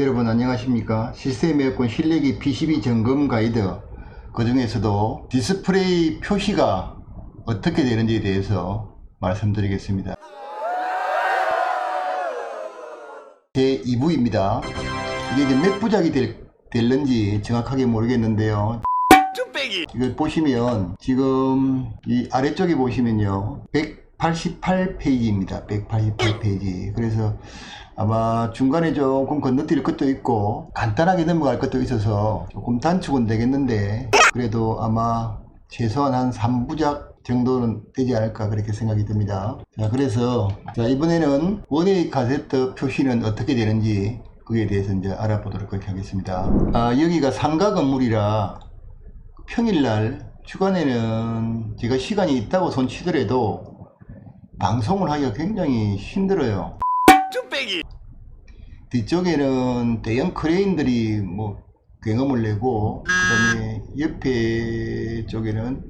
여러분 안녕하십니까? 시스템 에어컨 실내기 PCB 점검 가이드. 그 중에서도 디스플레이 표시가 어떻게 되는지에 대해서 말씀드리겠습니다. 제 2부입니다. 이게 이제 몇 부작이 될, 될는지 정확하게 모르겠는데요. 이걸 보시면 지금 이 아래쪽에 보시면요 188페이지입니다. 188페이지. 그래서 아마 중간에 조금 건너뛸 것도 있고 간단하게 넘어갈 것도 있어서 조금 단축은 되겠는데 그래도 아마 최소한 한 3부작 정도는 되지 않을까 그렇게 생각이 듭니다. 자 그래서 자 이번에는 원웨이 카세트 표시는 어떻게 되는지 그에 대해서 이제 알아보도록 그렇게 하겠습니다. 아 여기가 상가 건물이라 평일날 주간에는 제가 시간이 있다고 손 치더라도 방송을 하기가 굉장히 힘들어요. 뒤쪽에는 대형 크레인들이 뭐 경험을 내고 그 다음에 옆에 쪽에는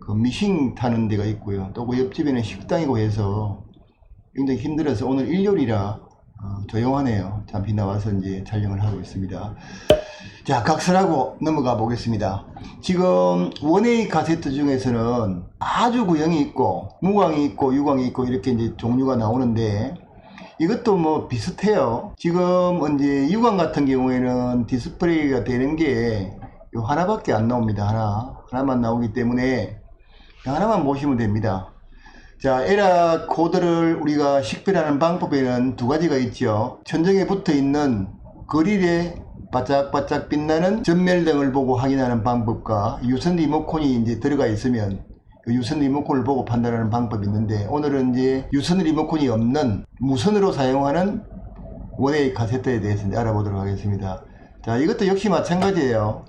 그 미싱 타는 데가 있고요. 또 그 옆집에는 식당이고 해서 굉장히 힘들어서 오늘 일요일이라 어, 조용하네요. 잠시 나와서 이제 촬영을 하고 있습니다. 자, 각설하고 넘어가 보겠습니다. 지금 원웨이 카세트 중에서는 아주 구형이 있고, 무광이 있고, 유광이 있고, 이렇게 이제 종류가 나오는데, 이것도 뭐 비슷해요. 지금 이제 유광 같은 경우에는 디스플레이가 되는 게요 하나밖에 안 나옵니다. 하나. 하나만 나오기 때문에 하나만 보시면 됩니다. 자, 에라 코드를 우리가 식별하는 방법에는 두 가지가 있죠. 천정에 붙어 있는 그릴에 바짝바짝 빛나는 전멸등을 보고 확인하는 방법과 유선 리모컨이 이제 들어가 있으면 그 유선 리모컨을 보고 판단하는 방법이 있는데 오늘은 이제 유선 리모컨이 없는 무선으로 사용하는 원웨이 카세트에 대해서 알아보도록 하겠습니다. 자, 이것도 역시 마찬가지예요.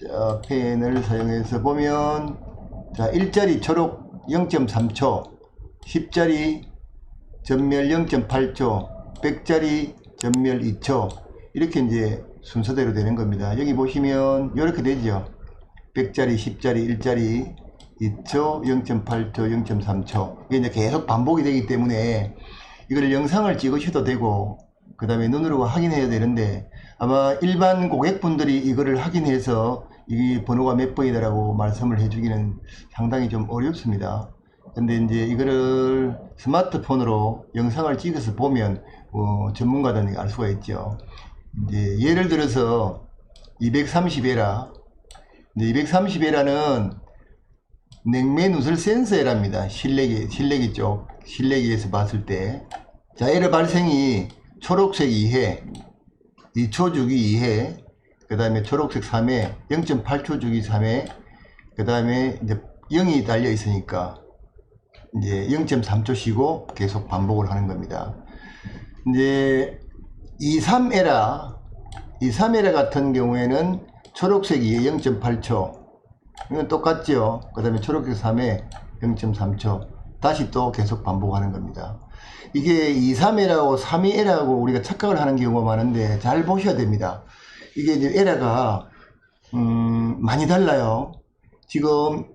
자, 펜을 사용해서 보면 자, 1짜리 초록 0.3초, 10짜리 전멸 0.8초, 100짜리 전멸 2초 이렇게 이제 순서대로 되는 겁니다. 여기 보시면 이렇게 되죠. 100짜리, 10짜리, 1짜리, 2초, 0.8초, 0.3초 이게 이제 계속 반복이 되기 때문에 이걸 영상을 찍으셔도 되고 그 다음에 눈으로 확인해야 되는데 아마 일반 고객분들이 이거를 확인해서 이 번호가 몇 번이다라고 말씀을 해주기는 상당히 좀 어렵습니다. 근데 이제 이거를 스마트폰으로 영상을 찍어서 보면 뭐 전문가들이 알 수가 있죠. 이제 예를 들어서 230에라 230에라는 냉매 누설 센서 에라입니다. 실내기 실내기 쪽 실내기에서 봤을 때 자, 에러 발생이 초록색 이해 2초 주기 2회, 그 다음에 초록색 3회, 0.8초 주기 3회, 그 다음에 이제 0이 달려 있으니까 이제 0.3초 쉬고 계속 반복을 하는 겁니다. 이제 23에라, 23에라 같은 경우에는 초록색 2회 0.8초, 이건 똑같죠. 그 다음에 초록색 3회 0.3초, 다시 또 계속 반복하는 겁니다. 이게 2, 3에라고 3, 2에라고 우리가 착각을 하는 경우가 많은데 잘 보셔야 됩니다. 이게 이제 에라가 음, 많이 달라요. 지금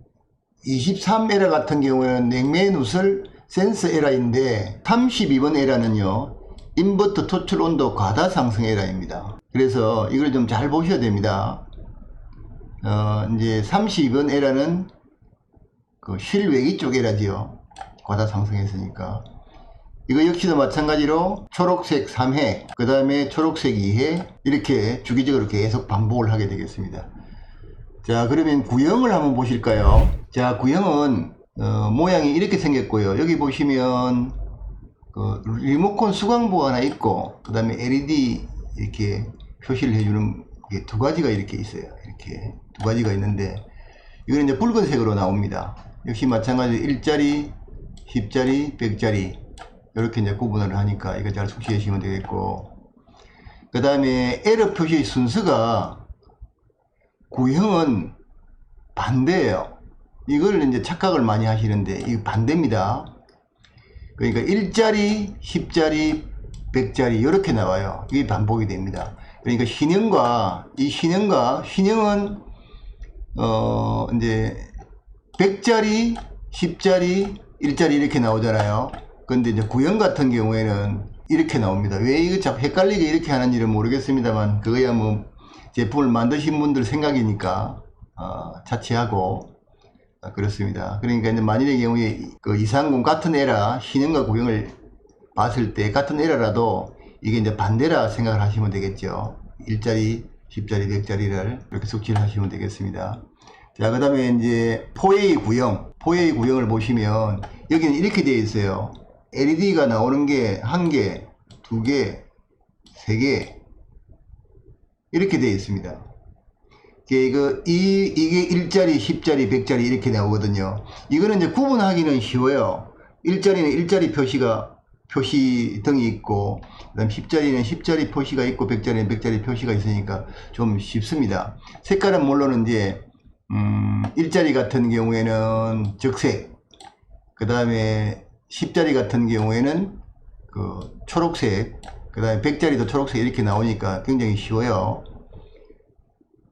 23에라 같은 경우에는 냉매 누설 센서 에라인데 32번 에라는요. 인버터 토출 온도 과다 상승 에라입니다. 그래서 이걸 좀 잘 보셔야 됩니다. 어, 이제 32번 에라는 그 실외기 쪽 에라지요. 과다 상승했으니까. 이거 역시도 마찬가지로 초록색 3회, 그 다음에 초록색 2회, 이렇게 주기적으로 계속 반복을 하게 되겠습니다. 자, 그러면 구형을 한번 보실까요? 자, 구형은, 어, 모양이 이렇게 생겼고요. 여기 보시면, 그, 리모컨 수광부가 하나 있고, 그 다음에 LED 이렇게 표시를 해주는 게 두 가지가 이렇게 있어요. 이렇게 두 가지가 있는데, 이거는 이제 붉은색으로 나옵니다. 역시 마찬가지로 1짜리, 10짜리, 100짜리, 이렇게 이제 구분을 하니까 이거 잘 숙지하시면 되겠고. 그 다음에 에러 표시 순서가 구형은 반대예요. 이걸 이제 착각을 많이 하시는데 이거 반대입니다. 그러니까 1짜리 10짜리 100짜리 이렇게 나와요. 이게 반복이 됩니다. 그러니까 신형과 이 신형과 신형은 어 이제 100짜리 10짜리 1짜리 이렇게 나오잖아요 근데 이제 구형 같은 경우에는 이렇게 나옵니다. 왜 이거 참 헷갈리게 이렇게 하는지는 모르겠습니다만 그거야 뭐 제품을 만드신 분들 생각이니까 어, 차치하고 어, 그렇습니다. 그러니까 이제 만일의 경우에 그 이상공 같은 에라 신형과 구형을 봤을 때 같은 에라라도 이게 이제 반대라 생각을 하시면 되겠죠. 1짜리, 10짜리, 100짜리를 이렇게 숙지를 하시면 되겠습니다. 자, 그 다음에 이제 4A 구형, 4A 구형을 보시면 여기는 이렇게 되어 있어요. LED가 나오는 게 한 개, 두 개, 세 개, 이렇게 되어 있습니다. 이게, 이거, 이, 이게 1짜리, 10짜리, 100짜리 이렇게 나오거든요. 이거는 이제 구분하기는 쉬워요. 1짜리는 1짜리 표시가, 표시 등이 있고, 그 다음 10짜리는 10짜리 표시가 있고, 100짜리는 100짜리 표시가 있으니까 좀 쉽습니다. 색깔은 물론 이제, 음, 1짜리 같은 경우에는 적색, 그 다음에 10짜리 같은 경우에는 그 초록색, 그 다음에 100짜리도 초록색 이렇게 나오니까 굉장히 쉬워요.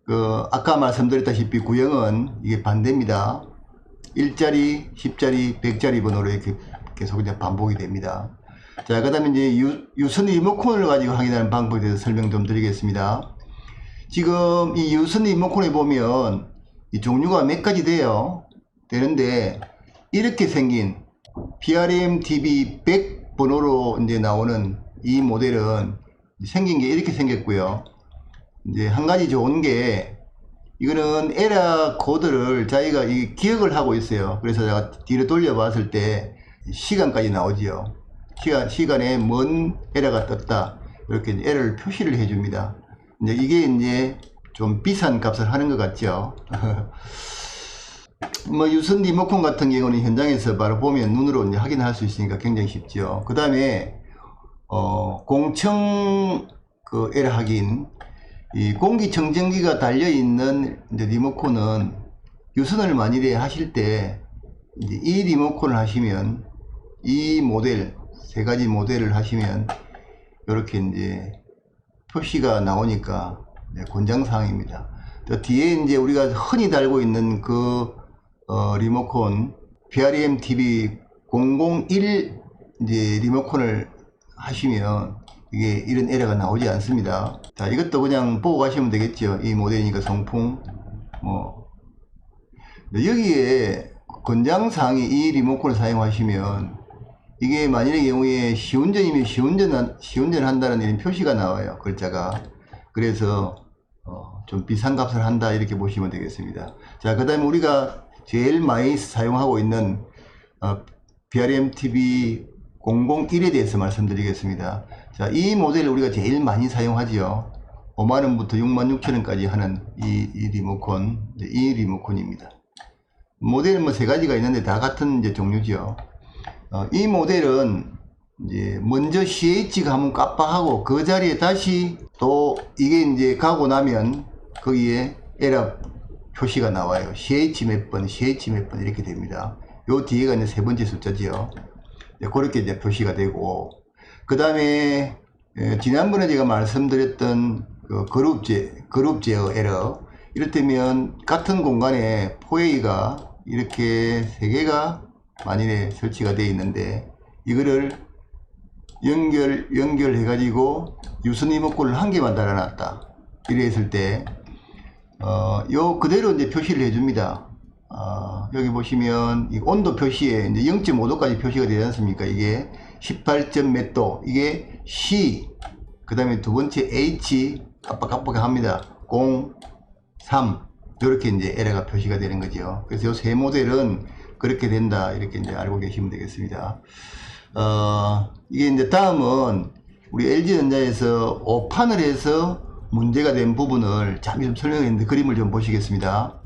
그 아까 말씀드렸다시피 구형은 이게 반대입니다. 1짜리, 10짜리, 100짜리 번호로 이렇게 계속 이제 반복이 됩니다. 자, 그 다음에 이제 유, 유선 리모컨을 가지고 확인하는 방법에 대해서 설명 좀 드리겠습니다. 지금 이 유선 리모컨에 보면 이 종류가 몇 가지 돼요. 되는데 이렇게 생긴 PRM TV 100 번호로 이제 나오는 이 모델은 생긴 게 이렇게 생겼고요. 이제 한 가지 좋은 게 이거는 에라 코드를 자기가 이 기억을 하고 있어요. 그래서 제가 뒤로 돌려봤을 때 시간까지 나오지요. 시간, 시간에 뭔 에러가 떴다. 이렇게 에러를 표시를 해줍니다. 이제 이게 이제 좀 비싼 값을 하는 것 같죠. 뭐 유선 리모컨 같은 경우는 현장에서 바로 보면 눈으로 이제 확인할 수 있으니까 굉장히 쉽죠. 그 다음에 어, 공청 그 에러 확인 이 공기청정기가 달려 있는 이제 리모컨은 유선을 만일에 하실 때 이 리모컨을 하시면 이 모델 세 가지 모델을 하시면 이렇게 이제 표시가 나오니까 네, 권장 사항입니다. 또 뒤에 이제 우리가 흔히 달고 있는 그 어, 리모컨 PRM TV 001 이제 리모컨을 하시면 이게 이런 에러가 나오지 않습니다. 자, 이것도 그냥 보고 가시면 되겠죠. 이 모델이니까 성풍 뭐 여기에 권장사항이 이 리모컨을 사용하시면 이게 만일의 경우에 시운전이면 시운전, 시운전 한다는 이런 표시가 나와요. 글자가. 그래서, 어, 좀 비싼 값을 한다. 이렇게 보시면 되겠습니다. 자, 그 다음에 우리가 제일 많이 사용하고 있는, 어, BRM TV 001에 대해서 말씀드리겠습니다. 자, 이 모델을 우리가 제일 많이 사용하지요. 5만원부터 6만 6천원까지 하는 이, 이 리모컨, 이 리모컨입니다. 모델은 뭐 세 가지가 있는데 다 같은 이제 종류지요. 어, 이 모델은 이제 먼저 CH가 한번 깜빡하고 그 자리에 다시 또 이게 이제 가고 나면 거기에 에러 표시가 나와요. CH 몇 번, CH 몇 번 이렇게 됩니다. 요 뒤에가 이제 세 번째 숫자지요. 네, 그렇게 이제 표시가 되고 그 다음에 지난번에 제가 말씀드렸던 그 그룹 제 그룹 제어 에러 이를테면 같은 공간에 포웨이가 이렇게 세 개가 만일에 설치가 되어 있는데 이거를 연결 연결해 가지고 유선 리모컨을 한 개만 달아놨다 이래 했을 때 어, 요 그대로 이제 표시를 해줍니다. 어, 여기 보시면 이 온도 표시에 이제 0.5도까지 표시가 되지 않습니까? 이게 18점 몇 도, 이게 C, 그 다음에 두 번째 H, 깜빡깜빡 합니다. 0, 3, 이렇게 이제 에러가 표시가 되는 거죠. 그래서 요 세 모델은 그렇게 된다. 이렇게 이제 알고 계시면 되겠습니다. 어, 이게 이제 다음은 우리 LG전자에서 오판을 해서 문제가 된 부분을 잠시 좀 설명했는데 그림을 좀 보시겠습니다.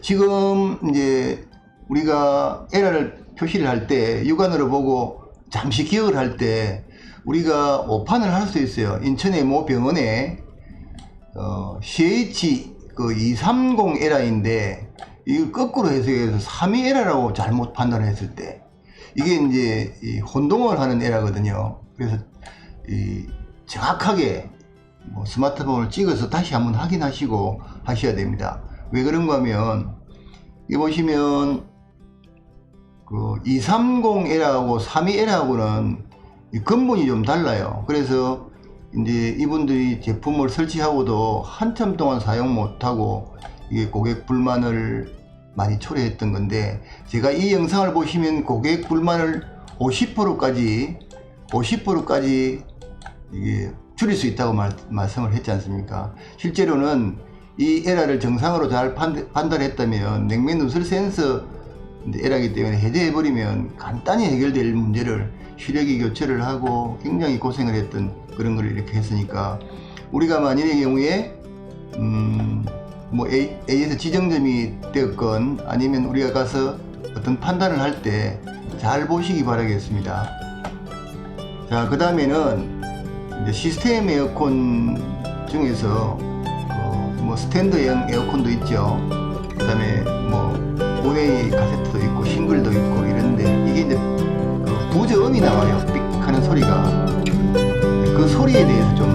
지금 이제 우리가 에러를 표시를 할 때 육안으로 보고 잠시 기억을 할 때 우리가 오판을 할 수 있어요. 인천의 모 병원에 어, CH 그 230 에라인데 이걸 거꾸로 해석해서 32 에라라고 잘못 판단했을 때 이게 이제 이 혼동을 하는 에라거든요. 그래서 이 정확하게 뭐 스마트폰을 찍어서 다시 한번 확인하시고 하셔야 됩니다. 왜 그런가 하면 이 보시면 그 230 에라하고 32 에라하고는 이 근본이 좀 달라요. 그래서 이제 이분들이 제품을 설치하고도 한참 동안 사용 못하고 이게 고객 불만을 많이 초래했던 건데 제가 이 영상을 보시면 고객 불만을 50%까지 50%까지 이게 줄일 수 있다고 말, 말씀을 했지 않습니까? 실제로는 이 에러를 정상으로 잘 판, 판단했다면 냉면 누설 센서 에러기 때문에 해제해버리면 간단히 해결될 문제를 휴대기 교체를 하고 굉장히 고생을 했던 그런 걸 이렇게 했으니까 우리가 만일의 경우에 음, 뭐 A, A에서 지정점이 되었건 아니면 우리가 가서 어떤 판단을 할 때 잘 보시기 바라겠습니다. 자, 그 다음에는 시스템 에어컨 중에서 어, 뭐 스탠드형 에어컨도 있죠. 그 다음에 뭐 원웨이 카세트도 있고 싱글도 있고 이런데 이게 이제 그 부저음이 나와요. 삑 하는 소리가 그 소리에 대해서 좀